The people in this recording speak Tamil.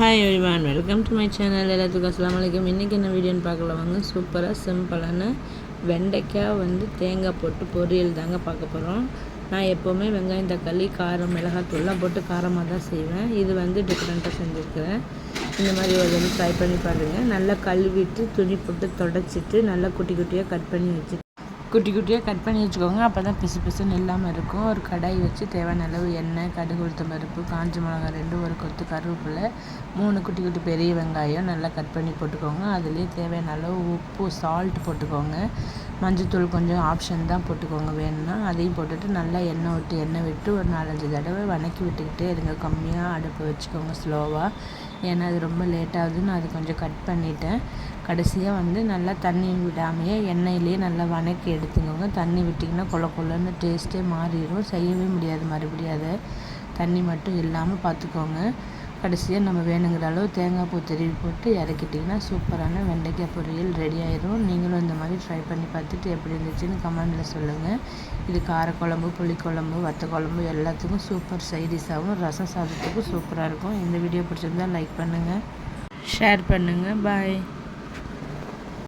Hi everyone welcome to my channel எல்லாத்துக்கும் அஸ்லாம் வலைக்கம் இன்றைக்கி என்ன வீடியோன்னு பார்க்கல வாங்க. சூப்பராக சிம்பிளான வெண்டைக்காய் வந்து தேங்காய் போட்டு பொரியல் தாங்க பார்க்க போகிறோம் நான் எப்போவுமே வெங்காயம் தக்காளி காரம் மிளகாத்தூள்லாம் போட்டு காரமாக தான் செய்வேன். இது வந்து டிஃப்ரெண்ட்டாக செஞ்சுருக்கிறேன். இந்த மாதிரி ஒரு வந்து ட்ரை பண்ணி பாருங்கள் நல்லா கழுவிட்டு துணி போட்டு தொடச்சிட்டு நல்லா குட்டி குட்டியாக கட் பண்ணி வச்சு குட்டி குட்டியாக கட் பண்ணி வச்சுக்கோங்க. அப்போ தான் பிசு பிசுன்னு இல்லாமல் இருக்கும். ஒரு கடாய் வச்சு தேவையான அளவு எண்ணெய் கடுகு உளுத்தம் பருப்பு காஞ்ச மிளகாய் ரெண்டு ஒரு கொத்து கருவேப்பிலை மூணு குட்டி குட்டி பெரிய வெங்காயம் நல்லா கட் பண்ணி போட்டுக்கோங்க. அதுலேயே தேவையான அளவு உப்பு சால்ட் போட்டுக்கோங்க. மஞ்சத்தூள் கொஞ்சம் ஆப்ஷன் தான் போட்டுக்கோங்க. வேணும்னா அதையும் போட்டுட்டு நல்லா எண்ணெய் விட்டு எண்ணெய் விட்டு ஒரு நாலஞ்சு தடவை வணக்கி விட்டுக்கிட்டே இருங்க. கம்மியாக அடுப்பு வச்சுக்கோங்க ஸ்லோவாக ஏன்னா அது ரொம்ப லேட்டாகுது நான் அது கொஞ்சம் கட் பண்ணிவிட்டேன் கடைசியாக வந்து நல்லா தண்ணி விடாமையே எண்ணெயிலேயே நல்லா வணக்கி எடுத்துக்கோங்க. தண்ணி விட்டிங்கன்னா கொல கொலன்னு டேஸ்ட்டே மாறிடும். செய்யவே முடியாது மறுபடியும் அதை. தண்ணி மட்டும் இல்லாமல் பார்த்துக்கோங்க கடைசியாக நம்ம வேணுங்கிற அளவு தேங்காய் பூ திருவி போட்டு இறக்கிட்டிங்கன்னா சூப்பரான வெண்டைக்காய் பொரியல் ரெடி ஆயிரும். நீங்களும் இந்த மாதிரி ட்ரை பண்ணி பார்த்துட்டு எப்படி இருந்துச்சுன்னு கமெண்டில் சொல்லுங்கள் இது காரக்குழம்பு புளிக்குழம்பு வத்த குழம்பு எல்லாத்துக்கும் சூப்பர் சைடிஷாகவும் ரசம் சாதத்துக்கும் சூப்பராக இருக்கும். இந்த வீடியோ பிடிச்சிருந்தா லைக் பண்ணுங்கள் ஷேர் பண்ணுங்கள் பாய்